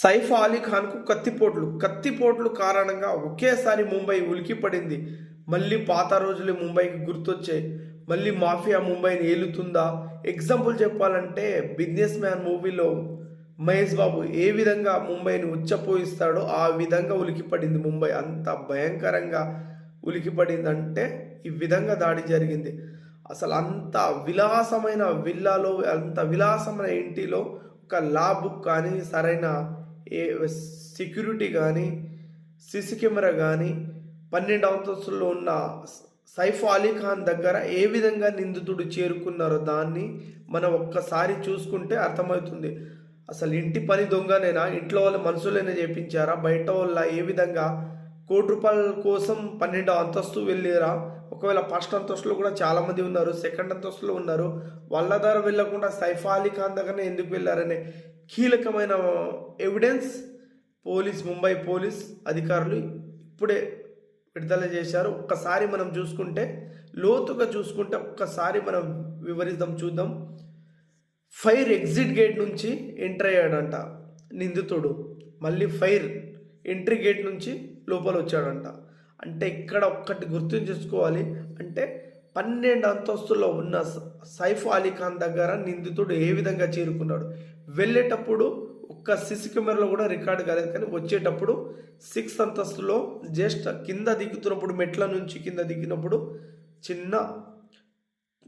సైఫ్ అలీ ఖాన్కు కత్తిపోట్లు కత్తిపోట్లు కారణంగా ఒకేసారి ముంబై ఉలికిపడింది. మళ్ళీ పాత రోజులు ముంబైకి గుర్తొచ్చాయి. మళ్ళీ మాఫియా ముంబైని ఏలుతుందా? ఎగ్జాంపుల్ చెప్పాలంటే బిజినెస్ మ్యాన్ మూవీలో మహేష్ బాబు ఏ విధంగా ముంబైని ఉచ్చపోయిస్తాడో ఆ విధంగా ఉలికిపడింది. ముంబై అంత భయంకరంగా ఉలికిపడిందంటే ఈ విధంగా దాడి జరిగింది. అసలు అంత విలాసమైన విల్లాలో అంత విలాసమైన ఇంటిలో ఒక లా బుక్ కానీ సరైన ఏ సెక్యూరిటీ కానీ సిసి కెమెరా కానీ పన్నెండు అంతస్తుల్లో ఉన్న సైఫ్ అలీ ఖాన్ దగ్గర ఏ విధంగా నిందితుడు చేరుకున్నారో దాన్ని మనం ఒక్కసారి చూసుకుంటే అర్థమవుతుంది. అసలు ఇంటి పని దొంగనైనా? ఇంట్లో వాళ్ళ మనుషులైనా చేపించారా? బయట వాళ్ళ ఏ విధంగా కోటి రూపాయల కోసం పన్నెండో అంతస్తు వెళ్ళారా? ఒకవేళ ఫస్ట్ అంతస్తులో కూడా చాలామంది ఉన్నారు సెకండ్ అంతస్తులో ఉన్నారు. వాళ్ళ ద్వారా వెళ్ళకుండా సైఫ్ అలీ ఖాన్ దగ్గరనే ఎందుకు వెళ్ళారనే కీలకమైన ఎవిడెన్స్ పోలీస్ ముంబై పోలీస్ అధికారులు ఇప్పుడే విడుదల చేశారు. ఒక్కసారి మనం చూసుకుంటే లోతుగా చూసుకుంటే ఒక్కసారి మనం వివరిద్దాం చూద్దాం. ఫైర్ ఎగ్జిట్ గేట్ నుంచి ఎంటర్ అయ్యాడంట నిందితుడు. మళ్ళీ ఫైర్ ఎంట్రీ గేట్ నుంచి లోపల వచ్చాడంట. అంటే ఇక్కడ ఒక్కటి గుర్తుంచుకోవాలి అంటే పన్నెండు అంతస్తుల్లో ఉన్న స- సైఫ్ అలీ ఖాన్ దగ్గర నిందితుడు ఏ విధంగా చేరుకున్నాడు? వెళ్ళేటప్పుడు ఒక్క సిసి కెమెరాలో కూడా రికార్డ్ కాలేదు కానీ వచ్చేటప్పుడు సిక్స్ అంతస్తులో జస్ట్ కింద దిగుతున్నప్పుడు మెట్ల నుంచి కింద దిగినప్పుడు చిన్న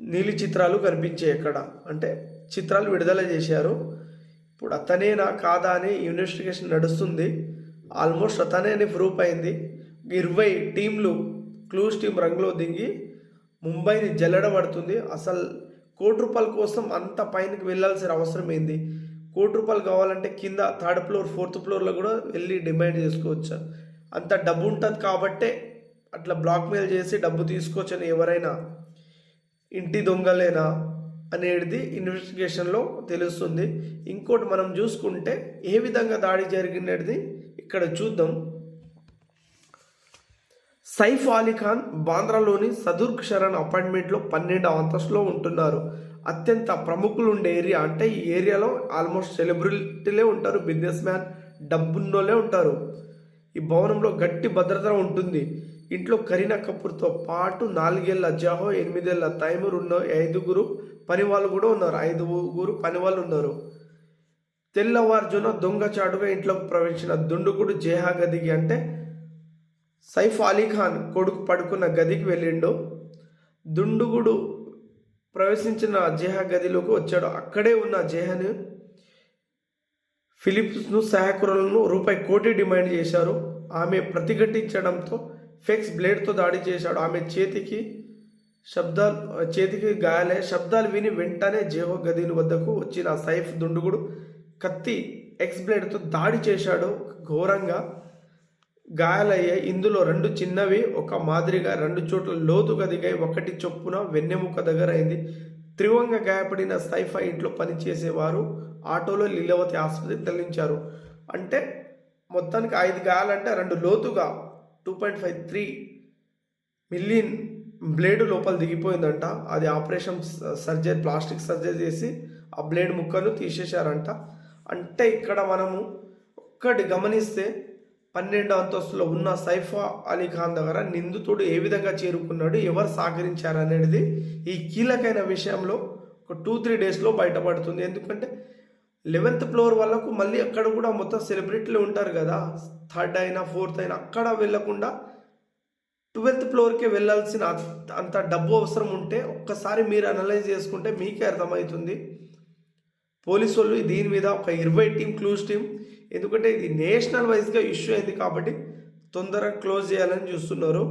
నీలి చిత్రాలు కనిపించాయి ఎక్కడ అంటే చిత్రాలు విడుదల చేశారు. ఇప్పుడు అతనేనా కాదా అని ఇన్వెస్టిగేషన్ నడుస్తుంది. ఆల్మోస్ట్ అతనే అని ప్రూఫ్ అయింది. ఇరవై టీంలు క్లూస్ టీం రంగులో దిగి ముంబైని జల్లడబడుతుంది అసలు కోటి రూపాయల కోసం అంత పైనకి వెళ్ళాల్సిన అవసరం ఏంది? కోటి రూపాయలు కావాలంటే కింద థర్డ్ ఫ్లోర్ ఫోర్త్ ఫ్లోర్లో కూడా వెళ్ళి డిమాండ్ చేసుకోవచ్చు అంత డబ్బు ఉంటుంది కాబట్టే అట్లా బ్లాక్మెయిల్ చేసి డబ్బు తీసుకోవచ్చని ఎవరైనా ఇంటి దొంగలేనా అనేది ఇన్వెస్టిగేషన్లో తెలుస్తుంది. ఇంకోటి మనం చూసుకుంటే ఏ విధంగా దాడి జరిగినది? ఇక్కడ చూద్దాం. సైఫ్ అలీ ఖాన్ బాంద్రాలోని సదుర్గ్ శరణ్ అపార్ట్మెంట్లో పన్నెండవ అంతస్తులో ఉంటున్నారు. అత్యంత ప్రముఖులు ఉండే ఏరియా అంటే ఈ ఏరియాలో ఆల్మోస్ట్ సెలబ్రిటీలే ఉంటారు బిజినెస్ మ్యాన్ డబ్బున్నోళ్ళే ఉంటారు. ఈ భవనంలో గట్టి భద్రత ఉంటుంది. ఇంట్లో కరీనా కపూర్తో పాటు నాలుగేళ్ళ జహో ఎనిమిదేళ్ళ తైమూర్ ఉన్న ఐదుగురు పని వాళ్ళు కూడా ఉన్నారు. ఐదుగురు పని వాళ్ళు ఉన్నారు. తెల్లవారుజున దొంగచాటుగా ఇంట్లోకి ప్రవేశించిన దుండుగుడు జేహాగదికి అంటే సైఫ్ అలీ ఖాన్ కొడుకు పడుకున్న గదికి వెళ్ళిండు. దుండుగుడు ప్రవేశించిన జేహా గదిలోకి వచ్చాడు. అక్కడే ఉన్న జేహాను ఫిలిప్స్ను సహకరులను రూపాయి కోటి డిమాండ్ చేశారు. ఆమె ప్రతిఘటించడంతో ఫెక్స్ బ్లేడ్తో దాడి చేశాడు. ఆమె చేతికి శబ్దాలు చేతికి గాయాలే శబ్దాలు విని వెంటనే జేహో గదిని వద్దకు వచ్చిన సైఫ్ దుండుగుడు కత్తి ఎక్స్ బ్లేడ్తో దాడి చేశాడు ఘోరంగా. గాయాలయ్యాయి ఇందులో రెండు చిన్నవి ఒక మాదిరిగా రెండు చోట్ల లోతుగా దిగాయి. ఒకటి చొప్పున వెన్నెముక దగ్గర అయింది. తీవ్రంగా గాయపడిన సైఫా ఇంట్లో పనిచేసేవారు ఆటోలో లీలవతి ఆసుపత్రికి తరలించారు. అంటే మొత్తానికి ఐదు గాయాలంటే రెండు లోతుగా two point five three million blade లోపల దిగిపోయిందంట. అది ఆపరేషన్ సర్జరీ ప్లాస్టిక్ సర్జరీ చేసి ఆ బ్లేడ్ ముక్కను తీసేశారంట. అంటే ఇక్కడ మనము ఒక్కటి గమనిస్తే పన్నెండో అంతస్తులో ఉన్న సైఫా అలీ ఖాన్ దగ్గర నిందితుడు ఏ విధంగా చేరుకున్నాడు ఎవరు సహకరించారు అనేది ఈ కీలకమైన విషయంలో ఒక టూ త్రీ డేస్లో బయటపడుతుంది. ఎందుకంటే లెవెన్త్ ఫ్లోర్ వాళ్ళకు మళ్ళీ అక్కడ కూడా మొత్తం సెలబ్రిటీలు ఉంటారు కదా. థర్డ్ అయినా ఫోర్త్ అయినా అక్కడ వెళ్ళకుండా ట్వెల్త్ ఫ్లోర్కే వెళ్ళాల్సిన అంత డబ్బు అవసరం ఉంటే ఒక్కసారి మీరు అనలైజ్ చేసుకుంటే మీకే అర్థమవుతుంది. పోలీసు వాళ్ళు దీని మీద ఒక ఇరవై టీం క్లూజ్ టీం ఎందుకంటే ఇది నేషనల్ వైజ్గా ఇష్యూ అయింది కాబట్టి తొందరగా క్లోజ్ చేయాలని చూస్తున్నారు.